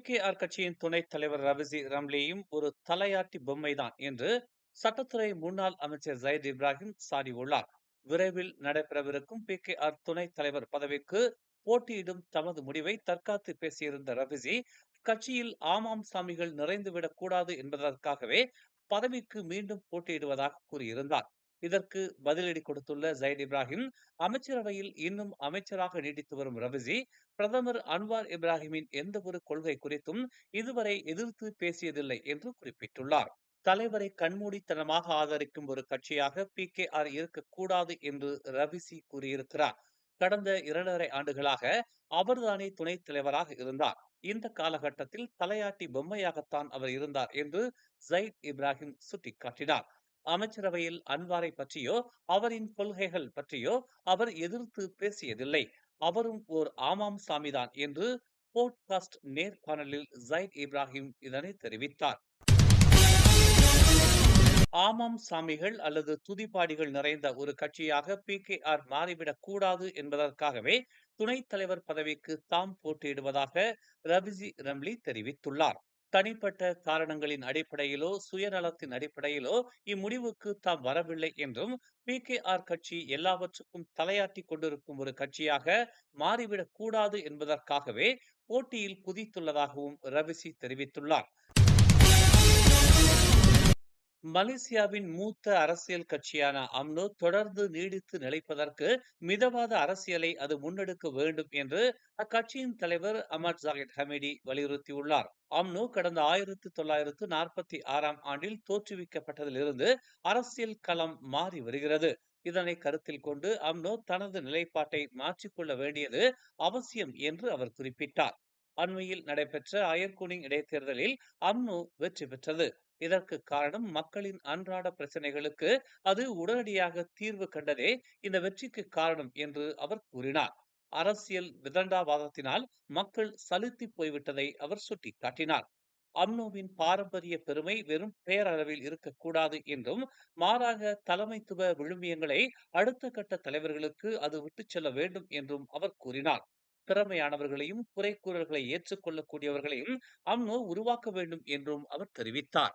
K. R. கட்சியின் துணைத் தலைவர் ரவிசி ரம்லேயும் ஒரு தலையாட்டி பொம்மைதான் என்று சட்டத்துறை முன்னாள் அமைச்சர் ஜயத் இப்ராஹிம் சாடியுள்ளார். விரைவில் நடைபெறவிருக்கும் பி. கே. ஆர். துணைத் தலைவர் பதவிக்கு போட்டியிடும் தமது முடிவை தற்காத்து பேசியிருந்த ரவிசி கட்சியில் ஆமாம் சாமிகள் நிறைந்துவிடக் கூடாது என்பதற்காகவே பதவிக்கு மீண்டும் போட்டியிடுவதாக கூறியிருந்தார். இதற்கு பதிலடி கொடுத்துள்ள ஜயத் இப்ராஹிம் அமைச்சரவையில் இன்னும் அமைச்சராக நீடித்து வரும் ரவிசி பிரதமர் அன்வார் இப்ராஹிமின் எந்த ஒரு கொள்கை குறித்தும் இதுவரை எதிர்த்து பேசியதில்லை என்று குறிப்பிட்டுள்ளார். தலைவரை கண்மூடித்தனமாக ஆதரிக்கும் ஒரு கட்சியாக பி. கே. ஆர். இருக்கக்கூடாது என்று ரவிசி கூறியிருக்கிறார். கடந்த இரண்டரை ஆண்டுகளாக அவர்தானே துணைத் தலைவராக இருந்தார். இந்த காலகட்டத்தில் தலையாட்டி பொம்மையாகத்தான் அவர் இருந்தார் என்று ஜயித் இப்ராஹிம் சுட்டிக்காட்டினார். அமைச்சரவையில் அன்வாரை பற்றியோ அவரின் கொள்கைகள் பற்றியோ அவர் எதிர்த்து பேசியதில்லை. அவரும் ஓர் ஆமாம் சாமிதான் என்று போட்காஸ்ட் நேர்காணலில் ஜைத் இப்ராஹிம் இதனை தெரிவித்தார். ஆமாம் சாமிகள் அல்லது துதிப்பாடிகள் நிறைந்த ஒரு கட்சியாக பி. கே. ஆர். மாறிவிடக் கூடாது என்பதற்காகவே துணைத் தலைவர் பதவிக்கு தாம் போட்டியிடுவதாக ரபிசி ரம்லி தெரிவித்துள்ளார். தனிப்பட்ட காரணங்களின் அடிப்படையிலோ சுயநலத்தின் அடிப்படையிலோ இம்முடிவுக்கு தாம் வரவில்லை என்றும் பி கே ஆர் கட்சி எல்லாவற்றுக்கும் தலையாட்டி கொண்டிருக்கும் ஒரு கட்சியாக மாறிவிடக் கூடாது என்பதற்காகவே போட்டியில் குதித்துள்ளதாகவும் ரவிசி தெரிவித்துள்ளார். மலேசியாவின் மூத்த அரசியல் கட்சியான அம்னோ தொடர்ந்து நீடித்து நிலைப்பதற்கு மிதவாத அரசியலை அது முன்னெடுக்க வேண்டும் என்று அக்கட்சியின் தலைவர் அமர் ஜாகித் ஹமிடி வலியுறுத்தியுள்ளார். அம்னோ கடந்த ஆயிரத்தி தொள்ளாயிரத்து நாற்பத்தி ஆறாம் ஆண்டில் தோற்றுவிக்கப்பட்டதிலிருந்து அரசியல் களம் மாறி வருகிறது. இதனை கருத்தில் கொண்டு அம்னோ தனது நிலைப்பாட்டை மாற்றிக்கொள்ள வேண்டியது அவசியம் என்று அவர் குறிப்பிட்டார். அண்மையில் நடைபெற்ற அயர்குனிங் இடைத்தேர்தலில் அம்னோ வெற்றி பெற்றது. இதற்கு காரணம் மக்களின் அன்றாட பிரச்சனைகளுக்கு அது உடனடியாக தீர்வு கண்டதே இந்த வெற்றிக்கு காரணம் என்று அவர் கூறினார். அரசியல் விதண்டாவாதத்தினால் மக்கள் சலுத்தி போய்விட்டதை அவர் சுட்டிக்காட்டினார். அம்னோவின் பாரம்பரிய பெருமை வெறும் பேரளவில் இருக்கக்கூடாது என்றும் மாறாக தலைமைத்துவ விழுமியங்களை அடுத்த கட்ட தலைவர்களுக்கு அது விட்டுச் செல்ல வேண்டும் என்றும் அவர் கூறினார். திறமையானவர்களையும் குறைகூறல்களை ஏற்றுக்கொள்ளக்கூடியவர்களையும் அம்னோ உருவாக்க வேண்டும் என்றும் அவர் தெரிவித்தார்.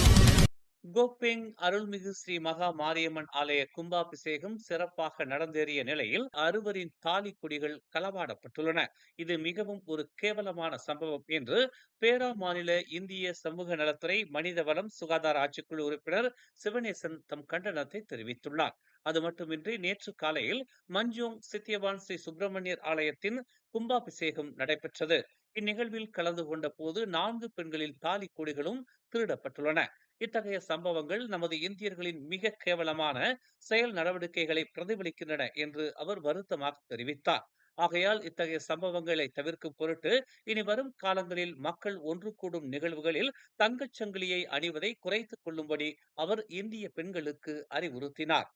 கோப்பெங் அருள்மிகு ஸ்ரீ மகா மாரியம்மன் ஆலய கும்பாபிஷேகம் சிறப்பாக நடந்தேறிய நிலையில் அறுவரின் தாலி கொடிகள் களவாடப்பட்டுள்ளன. இது மிகவும் ஒரு கேவலமான சம்பவம் என்று பேரா மாநில இந்திய சமூக நலத்துறை மனிதவளம் சுகாதார ஆட்சிக்குழு உறுப்பினர் சிவநேசன் தம் கண்டனத்தை தெரிவித்துள்ளார். அது மட்டுமின்றி நேற்று காலையில் மஞ்சோங் சித்தியவான் ஸ்ரீ சுப்பிரமணியர் ஆலயத்தின் கும்பாபிஷேகம் நடைபெற்றது. இந்நிகழ்வில் கலந்து கொண்ட போது நான்கு பெண்களின் தாலி கொடிகளும் திருடப்பட்டுள்ளன. இத்தகைய சம்பவங்கள் நமது இந்தியர்களின் மிக கேவலமான செயல் நடவடிக்கைகளை பிரதிபலிக்கின்றன என்று அவர் வருத்தமாக தெரிவித்தார். ஆகையால் இத்தகைய சம்பவங்களை தவிர்க்கும் பொருட்டு இனி வரும் காலங்களில் மக்கள் ஒன்று கூடும் நிகழ்வுகளில் தங்கச் சங்கிலியை அணிவதை குறைத்துக் கொள்ளும்படி அவர் இந்திய பெண்களுக்கு அறிவுறுத்தினார்.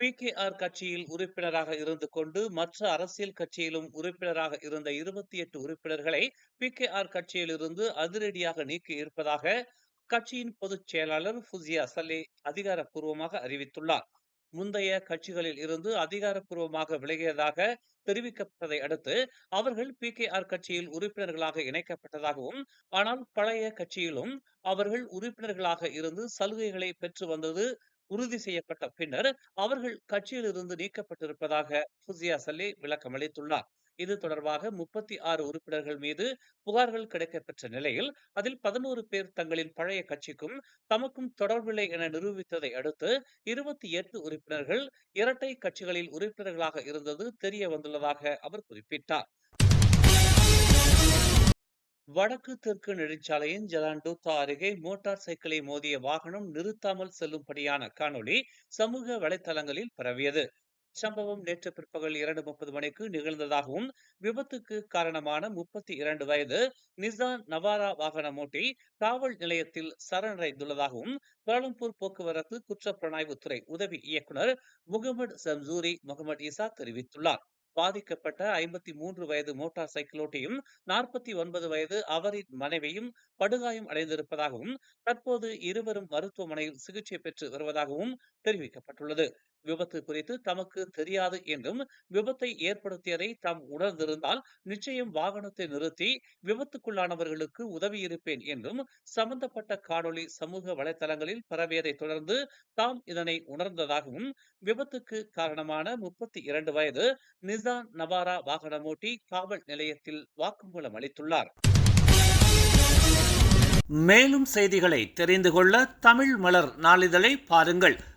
பி கே ஆர் கட்சியில் உறுப்பினராக இருந்து கொண்டு மற்ற அரசியல் கட்சியிலும் உறுப்பினராக இருந்த இருபத்தி எட்டு உறுப்பினர்களை பி கே ஆர் கட்சியிலிருந்து அதிரடியாக நீக்கி இருப்பதாக கட்சியின் பொதுச் செயலாளர் ஃபுசியா சலே அதிகாரப்பூர்வமாக அறிவித்துள்ளார். முந்தைய கட்சிகளில் இருந்து அதிகாரப்பூர்வமாக விலகியதாக தெரிவிக்கப்பட்டதை அடுத்து அவர்கள் பி கே ஆர் கட்சியில் உறுப்பினர்களாக இணைக்கப்பட்டதாகவும் ஆனால் பழைய கட்சியிலும் அவர்கள் உறுப்பினர்களாக இருந்து சலுகைகளை பெற்று வந்தது உறுதி செய்யப்பட்ட பின்னர் அவர்கள் கட்சியிலிருந்து நீக்கப்பட்டிருப்பதாக ஃபுசியா சலே விளக்கம் அளித்துள்ளார். இது தொடர்பாக முப்பத்தி ஆறு உறுப்பினர்கள் மீது புகார்கள் கிடைக்கப்பெற்ற நிலையில் அதில் பதினோரு பேர் தங்களின் பழைய கட்சிக்கும் தமக்கும் தொடர்பில்லை என நிரூபித்ததை அடுத்து இருபத்தி எட்டு உறுப்பினர்கள் இரட்டை கட்சிகளில் உறுப்பினர்களாக இருந்தது தெரிய வந்துள்ளதாக அவர் குறிப்பிட்டார். வடக்கு தெற்கு நெடுஞ்சாலையின் ஜலான்டூத்தா அருகே மோட்டார் சைக்கிளை மோதிய வாகனம் நிறுத்தாமல் செல்லும்படியான காணொளி சமூக வலைதளங்களில் பரவியது. சம்பவம் நேற்று பிற்பகல் இரண்டு முப்பது மணிக்கு நிகழ்ந்ததாகவும் விபத்துக்கு காரணமான முப்பத்தி இரண்டு வயது நிசான் நவாரா வாகனம் ஓட்டி காவல் நிலையத்தில் சரணடைந்துள்ளதாகவும் கோலம்பூர் போக்குவரத்து குற்றப்புலனாய்வுத்துறை உதவி இயக்குனர் முகமது சம்சூரி முகமது இசா தெரிவித்துள்ளார். பாதிக்கப்பட்ட ஐம்பத்தி மூன்று வயது மோட்டார் சைக்கிளோட்டியும் நாற்பத்தி ஒன்பது வயது அவரின் மனைவியும் படுகாயம் அடைந்திருப்பதாகவும் தற்போது இருவரும் மருத்துவமனையில் சிகிச்சை பெற்று வருவதாகவும் தெரிவிக்கப்பட்டுள்ளது. விபத்து குறித்து தமக்கு தெரியாது என்றும் விபத்தை ஏற்படுத்தியதை தாம் உணர்ந்திருந்தால் நிச்சயம் வாகனத்தை நிறுத்தி விபத்துக்குள்ளானவர்களுக்கு உதவி இருப்பேன் என்றும் சம்பந்தப்பட்ட காணொளி சமூக வலைதளங்களில் பரவியதை தொடர்ந்து தாம் இதனை உணர்ந்ததாகவும் விபத்துக்கு காரணமான முப்பத்தி இரண்டு வயது நிசான் நவாரா வாகனமோட்டி காவல் நிலையத்தில் வாக்குமூலம் அளித்துள்ளார். மேலும் செய்திகளை தெரிந்து கொள்ள தமிழ் மலர் நாளிதழை பாருங்கள்.